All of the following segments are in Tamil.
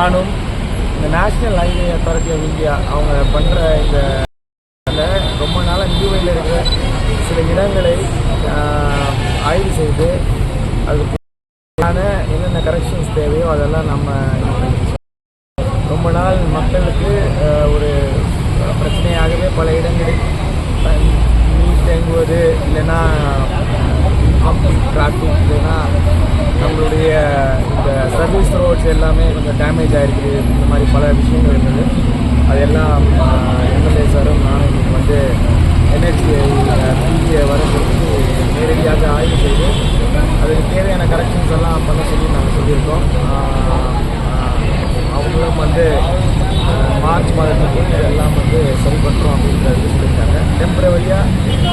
நானும் இந்த national highway authority of India அவங்க பண்ணுற இந்த ரொம்ப நாளாக நிலுவையில் இருக்கிற சில இடங்களை ஆய்வு செய்து அதுக்கு என்னென்ன கரெக்ஷன்ஸ் தேவையோ அதெல்லாம் நம்ம ரொம்ப நாள் மக்களுக்கு ஒரு பிரச்சனையாகவே பல இடங்களில் நீர் தேங்குவது இல்லைன்னா டிராஃபிக் இல்லைன்னா நம்மளுடைய சர்வீஸ் ரோட்ஸ் எல்லாமே கொஞ்சம் டேமேஜ் ஆகிருக்குது இந்த மாதிரி பல விஷயங்கள் இருந்தது. அதெல்லாம் எம்எல்ஏ சாரும் நானும் இன்னைக்கு வந்து என்ஹெச்ஐ பிஏ வர சொல்லி நேரடியாக ஆய்வு செய்து அதுக்கு தேவையான கரெக்ஷன்ஸ் எல்லாம் பண்ண சொல்லி நாங்கள் சொல்லியிருக்கோம். அவங்களும் வந்து மார்ச் மாதத்துக்கு எல்லாம் வந்து சரி பண்ணுறோம் அப்படின்றது சொல்லியிருக்காங்க. டெம்பரவரியாக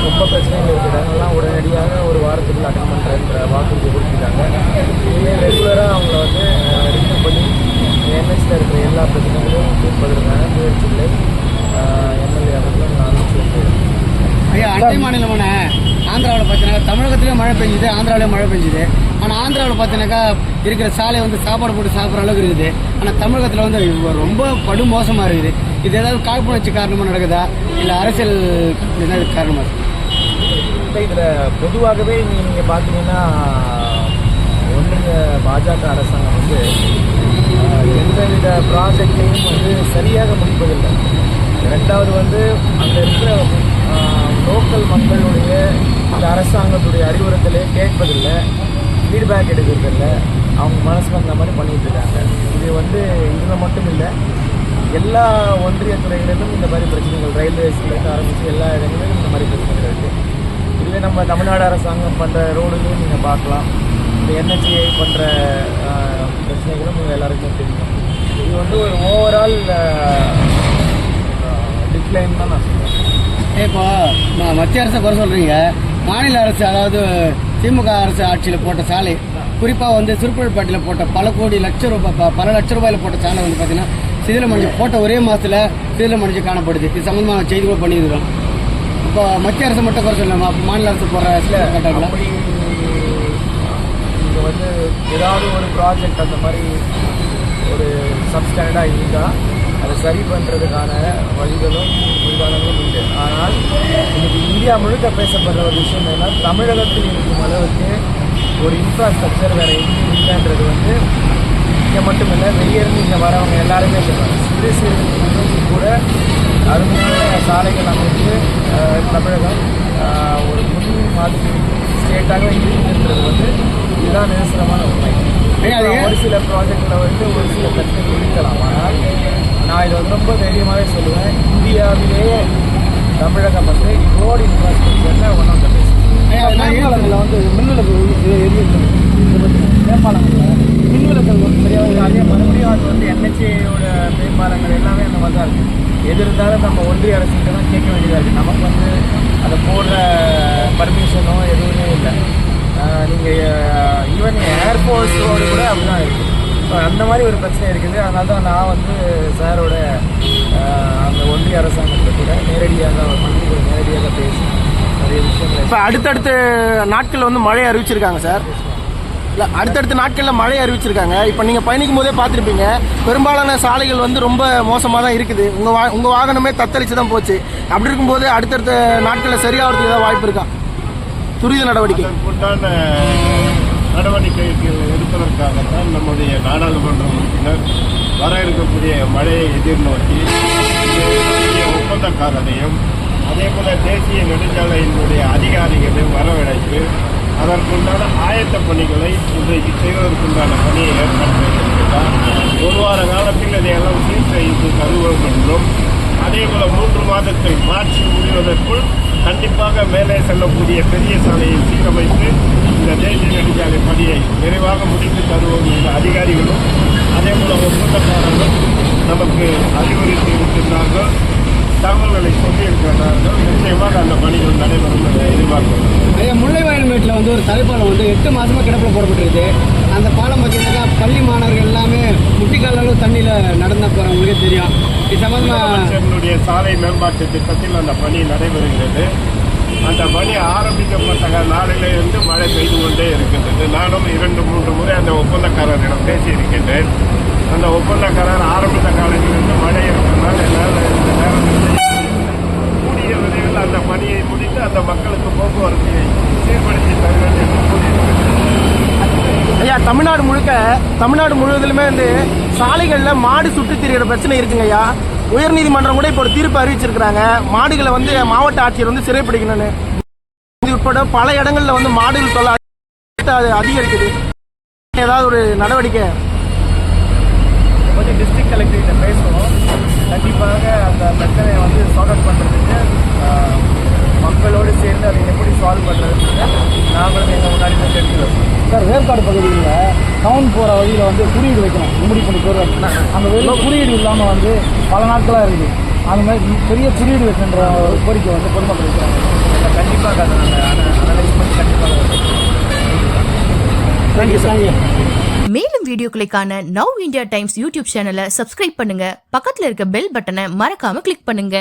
ரொம்ப பிரச்சனைகள் இருக்கிற இடங்கள்லாம் உடனடியாக ஒரு வாரத்துக்குள்ள அட்டன் பண்ணுறேன்ற வாக்குறுதி கொடுத்துருக்காங்க. இதுவே ரெகுலராக அவங்கள வந்து ரிவ்யூ பண்ணி எம்எஸ்சில் இருக்கிற எல்லா பிரச்சனைகளையும் தீர்ப்பதற்கான முயற்சிகளை எம்எல்ஏ அவர்களும் நான் சேர்ந்து ஐயா அண்டை மாநிலமான ஆந்திராவில் பார்த்தீங்கன்னா தமிழகத்திலேயும் மழை பெஞ்சுது ஆந்திராவிலேயும் மழை பெஞ்சுது. ஆந்திராவில் பார்த்தீங்கன்னாக்கா இருக்கிற சாலை வந்து சாப்பாடு போட்டு சாப்பிட்ற அளவுக்கு இருக்குது. ஆனால் தமிழகத்தில் வந்து ரொம்ப படு மோசமாக இருக்குது. இது ஏதாவது காழ்ப்புணர்ச்சி காரணமாக நடக்குதா? இல்லை அரசியல் ஏதாவது காரணமாக இருக்குது இதில் பொதுவாகவே நீங்கள் பார்த்தீங்கன்னா ஒன்றிய பாஜக அரசாங்கம் வந்து எந்தவித ப்ராஜெக்டையும் வந்து சரியாக முடிப்பதில்லை. ரெண்டாவது வந்து அங்கே இருக்கிற லோக்கல் மக்களுடைய இந்த அரசாங்கத்துடைய அறிவுறுத்தலை கேட்பதில்லை. ஃபீட்பேக் எடுக்கிறதில்ல. அவங்க மனசுக்கு வந்த மாதிரி பண்ணிகிட்டு இருக்காங்க. இது வந்து இதில் மட்டும் இல்லை எல்லா ஒன்றிய துறைகளிலும் இந்த மாதிரி பிரச்சனைகள் ரயில்வேஸ்லேருந்து ஆரம்பித்து எல்லா இடங்களிலும் இந்த மாதிரி பிரச்சனைகள் இருக்குது இதுவே நம்ம தமிழ்நாடு அரசாங்கம் பண்ணுற ரோடுகளையும் நீங்கள் பார்க்கலாம். இந்த என்ஹெச்ஏ பண்ணுற பிரச்சனைகளும் நீங்கள் எல்லாருக்குமே தெரியும். இது வந்து ஒரு ஓவரால் டிக்ளைன் தான் நான் சொல்லுவேன் இப்போ மத்திய அரசை குறை சொல்கிறீங்க மாநில அரசு அதாவது திமுக அரசு ஆட்சியில் போட்ட சாலை குறிப்பாக வந்து சிறுபுழப்பாட்டில் போட்ட பல கோடி லட்சம் ரூபாய் ப- பல லட்ச ரூபாயில் போட்ட சாலை வந்து பார்த்தீங்கன்னா சிதிலமணிஞ்சு போட்ட ஒரே மாதத்தில் சிதிலமணிஞ்சு காணப்படுது. இது சம்மந்தமாக செய்தி கூட பண்ணியிருக்கிறோம். இப்போ மத்திய அரசு மட்டும் குறை சொல்லலாமா மாநில அரசு போடுற சில கட்டங்களை. இங்கே வந்து ஏதாவது ஒரு ப்ராஜெக்ட் அந்த மாதிரி ஒரு சப்ஸ்டாண்டாக இருந்தால் அதை சரி பண்ணுறதுக்கான வழிகளும் விதானங்களும் உண்டு. ஆனால் இன்னைக்கு இந்தியா முழுக்க பேசப்படுற ஒரு விஷயம் என்னன்னா தமிழகத்தில் இருக்கும் அளவுக்கு ஒரு இன்ஃப்ராஸ்ட்ரக்சர் வேறு எங்கேயும் இல்லைன்றது வந்து இங்கே மட்டும் இல்லை வெளியிருந்து இங்கே வரவங்க எல்லாருமே சொல்லுவாங்க சிறு கூட அருமையான சாலைகள் அமைத்து தமிழகம் ஒரு முன் மாதிரி ஸ்டேட்டாக இருக்குன்றது வந்து இதுதான் நிதர்சனமான உண்மை? ஒரு சில ப்ராஜெக்டில் வந்து ஒரு சில பிரச்சனைகள் இருக்கலாம் ஆனால் நான் இதை வந்து ரொம்ப தைரியமாகவே சொல்லுவேன். இந்தியாவிலேயே தமிழகம் வந்து ரோடு இன்ஃப்ராஸ்ட்ரக்சரில் ஒன் ஆஃப் த பெஸ்ட் வந்து மின்விளக்கு எரியுது நேபாளங்களில் மின்விளக்குகள் வந்து சரியாக அதே மறுபடியும் அது வந்து என்ஹெச்ஏயோட மேம்பாலங்கள் எல்லாமே அந்த மாதிரி தான் இருக்குது எது இருந்தாலும் நம்ம ஒன்றிய அரசுகிட்ட தான் கேட்க வேண்டியதாக இருக்குது நமக்கு வந்து அதை போடுற பர்மிஷனோ எதுவுமே இல்லை. நீங்கள் ஈவன் ஏர்ஃபோர்ஸோடு கூட ஸோ அந்த மாதிரி ஒரு பிரச்சனை இருக்குது. அதனால தான் நான் வந்து சாரோட அந்த ஒன்றிய அரசாங்கத்தை கூட நேரடியாக அவர் மந்திரி கூட நேரடியாக பேசி நிறைய விஷயங்களை இப்போ அடுத்தடுத்த நாட்கள் வந்து மழை அறிவிச்சிருக்காங்க சார். இல்லை அடுத்தடுத்த நாட்களில் மழை அறிவிச்சிருக்காங்க. இப்போ நீங்கள் பயணிக்கும் போதே பார்த்துருப்பீங்க. பெரும்பாலான சாலைகள் வந்து ரொம்ப மோசமாக தான் இருக்குது. உங்கள் வா உங்கள் வாகனமே தத்தளிச்சு தான் போச்சு. அப்படி இருக்கும்போது அடுத்தடுத்த நாட்களில் சரியாகிறதுக்கு ஏதாவது வாய்ப்பு இருக்கா? துரித நடவடிக்கை. நடவடிக்கைகள் எடுப்பதற்காகத்தான் நம்முடைய நாடாளுமன்ற உறுப்பினர் வர இருக்கக்கூடிய மழையை எதிர்நோக்கி ஒப்பந்தக்காரரையும் அதே போல தேசிய நெடுஞ்சாலையினுடைய அதிகாரிகளையும் வரவழைத்து அதற்குண்டான ஆயத்த பணிகளை இன்றைக்கு செய்வதற்குண்டான பணியை ஏற்படுத்தியிருக்கிறார். ஒரு வார காலத்தில் இதையெல்லாம் சீர் செய்து தருவோம் என்றும் அதே போல மூன்று மாதத்தை மாற்றி முடிவதற்குள் கண்டிப்பாக மேலே செல்லக்கூடிய பெரிய சாலையை சீரமைத்து இந்த தேசிய நெடுஞ்சாலை பணியை விரைவாக முடித்து தருவோம் என்ற அதிகாரிகளும் அதே போல கூட்டக்காரர்களும் நமக்கு அறிவுறுத்தி இருக்கின்றார்கள். தகவல்களை சொல்லியிருக்கிறார்கள். நிச்சயமாக அந்த பணிகள் நடைபெறும் என எதிர்பார்க்கிறோம். ஐயா முல்லைவாயல் மேட்டில் வந்து ஒரு தரைப்பாலம் வந்து எட்டு மாதமாக கிடப்பில் போடப்பட்டிருக்கு. அந்த பாலம் பார்த்தீங்கன்னாக்கா பள்ளி மாணவர்கள் எல்லாமே முட்டிக்கால அளவு தண்ணியில் நடந்த போகிறவங்களுக்கே தெரியும். இது சம்பந்தமாக சாலை மேம்பாட்டு திட்டத்தில் அந்த பணி நடைபெறுகிறது. அந்த பணி ஆரம்பிக்கப்பட்ட நாளிலிருந்து மழை பெய்து கொண்டே இருக்கின்றது. நானும் இரண்டு மூன்று முறை அந்த ஒப்பந்தக்காரரிடம் பேசியிருக்கின்றேன். அந்த ஒப்பந்தக்காரர் ஆரம்பித்த காலத்திலிருந்து மழை இருப்பதனால் என்னால் இந்த நேரத்தில் கூடிய விரைவில் அந்த பணியை முடித்து அந்த மக்களுக்கு போக்குவரத்தை சீர்படுத்தி தர வேண்டும் என்று கூறியிருக்கிறேன் ஐயா தமிழ்நாடு தமிழ்நாடு முழுவதிலுமே வந்து சாலைகளில் மாடு சுட்டு திரிகிற பிரச்சனை இருக்குங்க ஐயா. உயர்நீதிமன்றம் கூட இப்போ ஒரு தீர்ப்பு அறிவிச்சிருக்கிறாங்க. மாடுகளை வந்து மாவட்ட ஆட்சியர் வந்து சிறைப்பிடிக்கணும்னு உட்பட பல இடங்களில் வந்து மாடுகள் தொல்லை அது அதிகரிக்குது. ஏதாவது ஒரு நடவடிக்கை? கொஞ்சம் டிஸ்ட்ரிக்ட் கலெக்டர்கிட்ட பேசுவோம். கண்டிப்பாக அந்த பிரச்சனையை வந்து சார்ட் அவுட் பண்ணுறதுக்கு மக்களோடு சேர்ந்து அதை எப்படி சால்வ் பண்ணுறதுன்னு நாங்களும் எங்கள் முன்னாடி தெரிஞ்சுக்கிறோம். சார் வேர்க்காடு பகுதியில் டவுன் போகிற வழியில் வந்து குறியீடு வைக்கணும். கும்படி பண்ணி போகிற அந்த வெளியில் குறியீடு இல்லாமல் வந்து பல நாட்களாக இருக்குது அந்த மாதிரி பெரிய குறியீடு வைக்கின்ற ஒரு கோரிக்கை வந்து பொதுமக்கள் வைக்கிறாங்க. கண்டிப்பாக அதை அனலைஸ் பண்ணி கண்டிப்பாக தேங்க்யூ மேலும் வீடியோக்களை காண நவ் இந்தியா டைம்ஸ் யூடியூப் சேனலை சப்ஸ்கிரைப் பண்ணுங்க. பக்கத்துல இருக்க பெல் பட்டனை மறக்காம கிளிக் பண்ணுங்க.